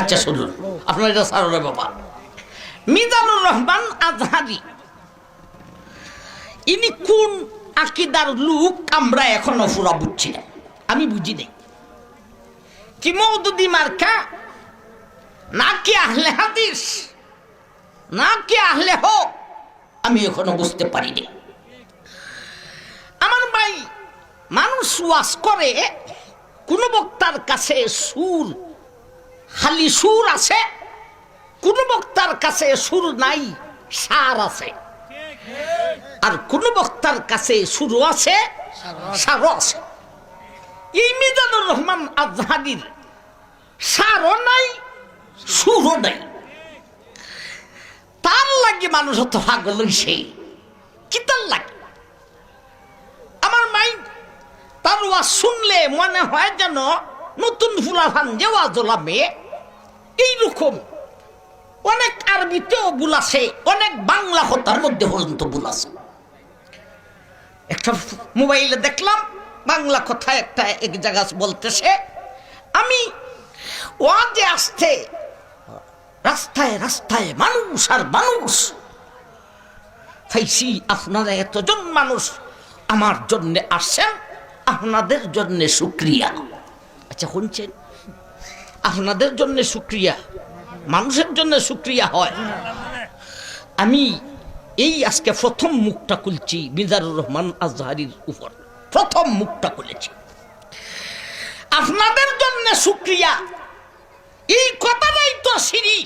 আচ্ছা শুনুন। আপনার এটা সারোরে বাবা। মিজানুর রহমান আজহারি। ইনি কোন আকিদার লোক আমরা এখনও পুরা বুঝছি না। আমি বুঝি নাই। কি মৌদুদি মার্কা? নাকি আহলে হাদিস? নাকি আহলে হোক? আমি এখনও বুঝতে পারিনি আমার ভাই মানুষ ওয়াজ করে, কোন বক্তার কাছে সুর খালি সুর আছে, কোন বক্তার কাছে সুর নাই, সার আছে। আর কোন বক্তার কাছে সুরও আছে, সারও আছে। এই মিজানুর রহমান আজহারির সারও নাই, সুরও নাই। তার লাগে মানুষ অত পাগল হইছে। কি তার লাগে? আমার মাই তার শুনলে মনে হয় যেন নতুন ফুলাফান যে ওয়াজ ওলামে এইরকম অনেক আরবিতেও বুলাছে অনেক বাংলা হতার মধ্যে পর্যন্ত বুলাছে একটা মোবাইলে দেখলাম, বাংলা কথা একটা এক জায়গা বলতেছে, আমি ওয়াজে আসতে রাস্তায় রাস্তায় মানুষ আর মানুষ ফাইসি আপনারা এতজন মানুষ আমার জন্যে আসছেন, আপনাদের জন্য শুক্রিয়া। আচ্ছা শুনছেন আপনাদের জন্য শুক্রিয়া মানুষের জন্য শুক্রিয়া হয়। আমি এই আজকে প্রথম মুখটা খুলছি মিজারুর রহমান আজহারির উপর। প্রথম মুখটা খুলেছি। আপনাদের জন্য শুক্রিয়া এই কথাটাই তো সিঁড়ি।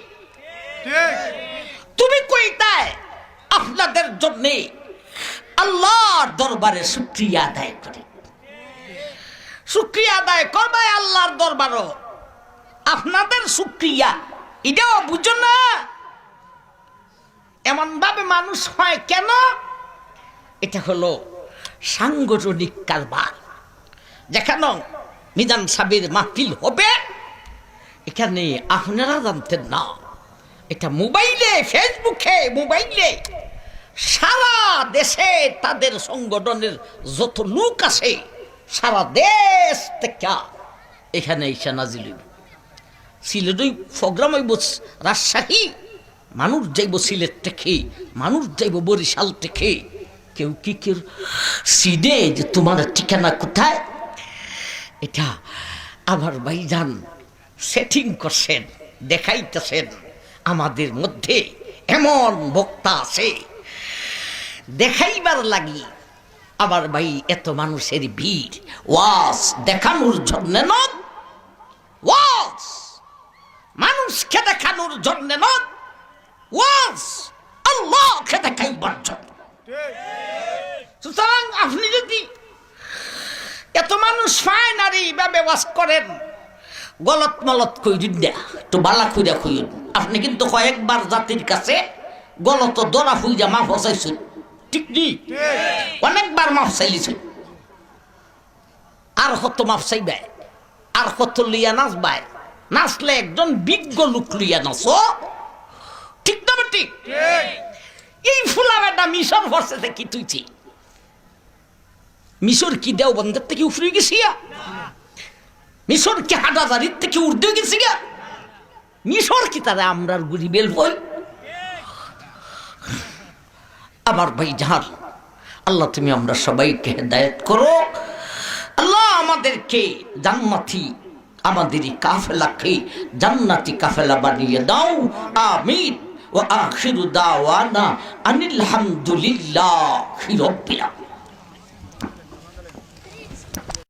তুমি কইতায় আপনাদের জন্য আল্লাহর দরবারে শুক্রিয়া আদায় করে। শুক্রিয়া আদায় করবে আল্লাহর দরবারও। আপনাদের শুক্রিয়া। এটাও বুঝো না। এমন ভাবে মানুষ হয় কেন? এটা হলো সাংগঠনিক কারবার। যেখানে মিজান সাবির মাহফিল হবে, এখানে আপনারা জানতেন না। এটা মোবাইলে, ফেসবুকে, মোবাইলে সারা দেশে তাদের সংগঠনের যত লোক আছে সারা দেশ থেকে এখানে এসে নাজিল হইব। সিলেটই প্রোগ্রাম হইব, রাজশাহী। মানুষ যাইব সিলেট থেকে, মানুষ যাইব বরিশাল থেকে। কেউ কি কেউ সিডে যে তোমার ঠিকানা কোথায়? এটা আমার ভাইজান সেটিং করছেন, দেখাইতেছেন। আমাদের মধ্যে এমন বক্তা আছে। দেখাইবার লাগি আমার ভাই, এত মানুষের ভিড়। ওয়াস দেখানোর জন্য নয় ওয়াজ মানুষকে দেখানোর জন্য নয় ওয়াজ আল্লাহকে দেখাইবার জন্য। সুতরাং আপনি যদি এত মানুষ ফাইন আর এইভাবে ওয়াজ করেন, গলত মলত কইরিন না তো বালা খুঁজা খুঁজুন আপনি কিন্তু কয়েকবার জাতির কাছে গলত দরা ফুইজা মাফ হসাইছেন। ঠিক নি অনেকবার মাফ চাইলিছেন আর কত মাফ চাইবে? আর কত লিয়া নাচবাই নাচলে একজন বিজ্ঞ লোক লিয়া নাচ। ঠিক না ঠিক এই ফুলা বেটা মিশর ভরসে কি? তুইছি মিশর কি দেও বন্ধের থেকে উফরে গেছি মিশর কি হাটাজারির থেকে উর্দে গেছি গা? মিশর কি তারা আমরার গুড়ি বেল? বই আমার ভাই জাহান আল্লাহ, তুমি আমরা সবাইকে হেদায়ত করো। আল্লাহ আমাদেরকে জান্নাতি, আমাদেরই কাফেলাকে জান্নাতি কাফেলা বানিয়ে দাও। আমিন। ও আখিরু দাওয়ানা আনিল হামদুলিল্লাহ রব্বিল